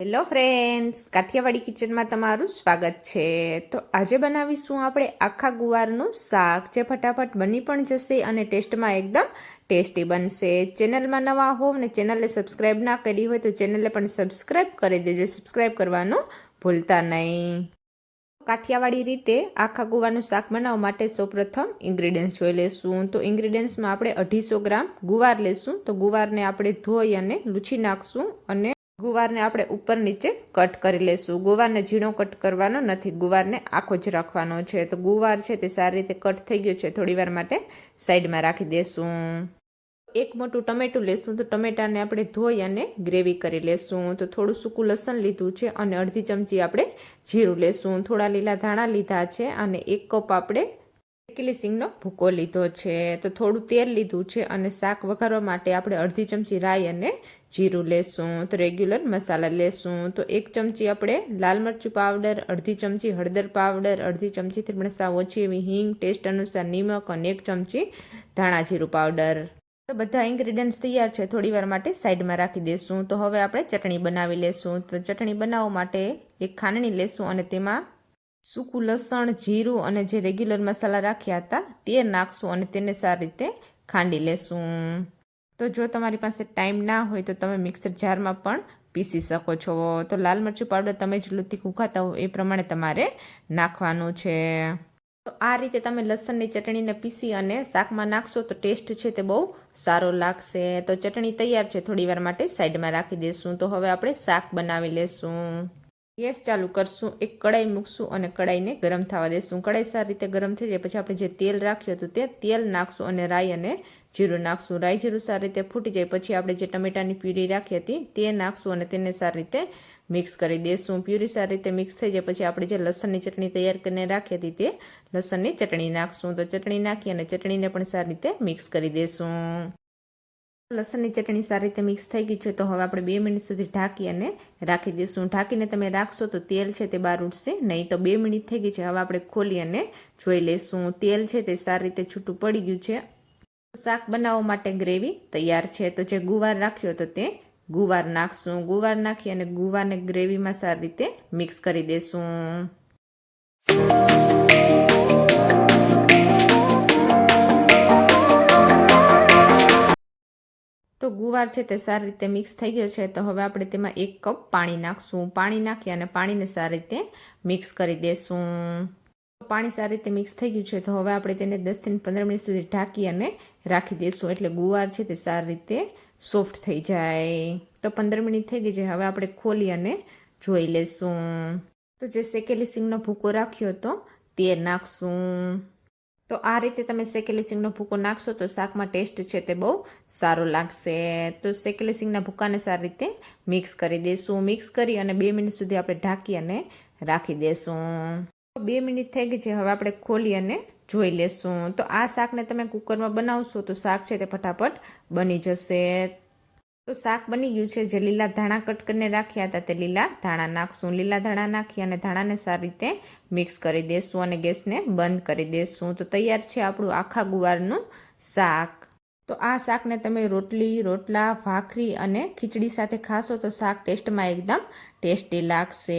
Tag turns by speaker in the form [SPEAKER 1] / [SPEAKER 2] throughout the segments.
[SPEAKER 1] Hello friends Kathiawadi કિચનમાં તમારું સ્વાગત છે. તો આજે બનાવીશું આપણે આખા ગુવારનું શાક, જે ફટાફટ બની પણ જશે અને ટેસ્ટમાં એકદમ ટેસ્ટી બનશે. ચેનલમાં નવા હોવ ને ચેનલને સબસ્ક્રાઈબ ના કરી હોય તો ચેનલને પણ સબસ્ક્રાઈબ કરી દેજો. સબસ્ક્રાઈબ કરવાનું ભૂલતા નહીં. કાઠિયાવાડી રીતે આખા ગુવારનું શાક બનાવવા માટે સૌપ્રથમ ઇન્ગ્રીડિયન્ટ્સ જોઈ લેશું. તો ઇન્ગ્રીડિયન્ટ્સમાં આપણે અઢીસો ગ્રામ ગુવાર લેશું. તો ગુવારને આપણે ધોઈ અને લૂછી નાખશું અને ગુવારને આપણે ઉપર નીચે કટ કરી લેશું. ગુવારને ઝીણો કટ કરવાનો નથી. ગુવારને આખો જ રાખવાનો છે. તો ગુવાર છે તે સારી રીતે કટ થઈ ગયો છે. થોડી વાર માટે સાઈડમાં રાખી દેશું. એક મોટું ટમેટું લેશું. તો ટમેટાને આપણે ધોઈ અને ગ્રેવી કરી લેશું. તો થોડું સૂકું લસણ લીધું છે અને અડધી ચમચી આપણે જીરું લેશું. થોડા લીલા ધાણા લીધા છે અને એક કપ આપણે શેકેલી સિંગનો ભૂકો લીધો છે. તો થોડું તેલ લીધું છે અને શાક વઘારવા માટે આપણે અડધી ચમચી રાઈ અને જીરું લેશું. તો રેગ્યુલર મસાલા લેશું. તો એક ચમચી આપણે લાલ મરચું પાવડર, અડધી ચમચી હળદર પાવડર, અડધી ચમચીથી પણ સાવ ઓછી એવી હિંગ, ટેસ્ટ અનુસાર નિમક અને એક ચમચી ધાણા જીરું પાવડર. તો બધા ઇન્ગ્રીડિયન્ટ્સ તૈયાર છે. થોડી વાર માટે સાઈડમાં રાખી દઈશું તો હવે આપણે ચટણી બનાવી લેશું. તો ચટણી બનાવવા માટે એક ખાંડણી લેશું અને તેમાં સૂકું લસણ, જીરું અને જે રેગ્યુલર મસાલા રાખ્યા હતા, તે નાખશું અને તેને સારી રીતે ખાંડી લેશું. તો જો તમારી પાસે ટાઈમ ના હોય તો તમે મિક્સર જારમાં પણ પીસી શકો છો. તો લાલ મરચું પાવડર તમે જેટલું તીખું ખાતા હો, એ પ્રમાણે તમારે નાખવાનું છે. તો આ રીતે તમે લસણની ચટણીને પીસી અને શાકમાં નાખશો તો ટેસ્ટ છે તે બહુ સારો લાગશે. તો ચટણી તૈયાર છે થોડી વાર માટે સાઈડમાં રાખી દઈશું તો હવે આપણે શાક બનાવી લેશું. ગેસ ચાલુ કરશું, એક કડાઈ મૂકશું અને કડાઈને ગરમ થવા દેશું. કડાઈ સારી રીતે ગરમ થઈ જાય, પછી આપણે જે તેલ રાખ્યું હતું તે તેલ નાખશું અને રાઈ અને જીરું નાખશું. રાઈ, જીરું સારી રીતે ફૂટી જાય, પછી આપણે જે ટમેટાની પ્યુરી રાખી હતી તે નાખશું અને તેને સારી રીતે મિક્સ કરી દઈશું પ્યુરી સારી રીતે મિક્સ થઈ જાય, પછી આપણે જે લસણની ચટણી તૈયાર કરીને રાખી હતી તે લસણની ચટણી નાખશું. તો ચટણી નાખી અને ચટણીને પણ સારી રીતે મિક્સ કરી દઈશું લસણની ચટણી સારી રીતે મિક્સ થઈ ગઈ છે, તો હવે આપણે બે મિનિટ સુધી ઢાંકી અને રાખી દઈશું. ઢાંકીને તમે રાખશો તો તેલ છે તે બહાર ઉઠશે નહીં, તો બે મિનિટ થઈ ગઈ છે, હવે આપણે ખોલી અને જોઈ લઈશું. તેલ છે તે સારી રીતે છૂટું પડી ગયું છે. શાક બનાવવા માટે ગ્રેવી તૈયાર છે, તો જે ગુવાર રાખ્યો હતો તે ગુવાર નાખશું. ગુવાર નાખી અને ગુવારને ગ્રેવીમાં સારી રીતે મિક્સ કરી દઈશું. તો ગુવાર છે તે સારી રીતે મિક્સ થઈ ગયો છે, તો હવે આપણે તેમાં એક કપ પાણી નાખશું. પાણી નાખી અને પાણીને સારી રીતે મિક્સ કરી દઈશું પાણી સારી રીતે મિક્સ થઈ ગયું છે, તો હવે આપણે તેને દસથી પંદર મિનિટ સુધી ઢાંકી અને રાખી દઈશું એટલે ગુવાર છે તે સારી રીતે સોફ્ટ થઈ જાય. તો પંદર મિનિટ થઈ ગઈ છે, હવે આપણે ખોલી અને જોઈ લેશું. તો જે શેકેલી સિંગનો ભૂકો રાખ્યો હતો, તે નાખશું. તો આ રીતે તમે શેકેલી સિંગનો ભૂકો નાખશો તો શાકમાં ટેસ્ટ છે તે બહુ સારો લાગશે. તો શેકેલી સિંગના ભૂકાને સારી રીતે મિક્સ કરી દઈશું મિક્સ કરી અને બે મિનિટ સુધી આપણે ઢાંકી અને રાખી દઈશું બે મિનિટ થઈ ગઈ છે. હવે આપણે ખોલી અને જોઈ લેશું. તો આ શાકને તમે કુકરમાં બનાવશો તો શાક છે તે ફટાફટ બની જશે. તો શાક બની ગયું છે. જે લીલા ધાણા કટ કરીને રાખ્યા હતા તે લીલા ધાણા નાખશું. લીલા ધાણા નાખી અને ધાણાને સારી રીતે મિક્સ કરી દઈશું અને ગેસને બંધ કરી દઈશું તો તૈયાર છે આપણું આખા ગુવારનું શાક. તો આ શાકને તમે રોટલી, રોટલા, ભાખરી અને ખીચડી સાથે ખાશો તો શાક ટેસ્ટમાં એકદમ ટેસ્ટી લાગશે.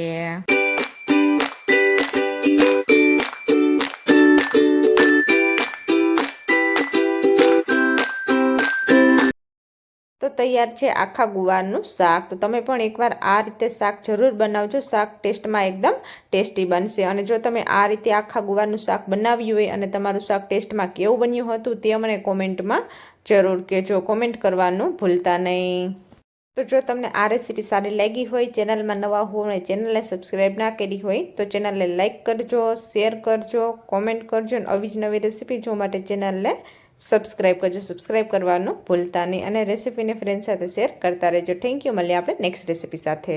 [SPEAKER 1] તૈયાર છે આખા ગુવારનું શાક. તો તમે પણ એકવાર આ રીતે શાક જરૂર બનાવજો. શાક ટેસ્ટમાં એકદમ ટેસ્ટી બનશે. અને જો તમે આ રીતે આખા ગુવારનું શાક બનાવ્યું હોય અને તમારું શાક ટેસ્ટમાં કેવું બન્યું હતું તે મને કોમેન્ટમાં જરૂર કહેજો. કોમેન્ટ કરવાનું ભૂલતા નહીં. તો જો તમને આ રેસીપી સારી લાગી હોય, ચેનલમાં નવા હો અને ચેનલને સબસ્ક્રાઈબ ના કરી હોય, તો ચેનલને લાઇક કરજો, શેર કરજો, કોમેન્ટ કરજો અને આવી જ નવી રેસીપી જોવા માટે ચેનલને સબસ્ક્રાઈબ કરજો. સબસ્ક્રાઈબ કરવાનું ભૂલતા નહીં અને રેસીપીને ફ્રેન્ડ સાથે શેર કરતા રહેજો. થેન્ક યુ મળીએ આપણે નેક્સ્ટ રેસીપી સાથે.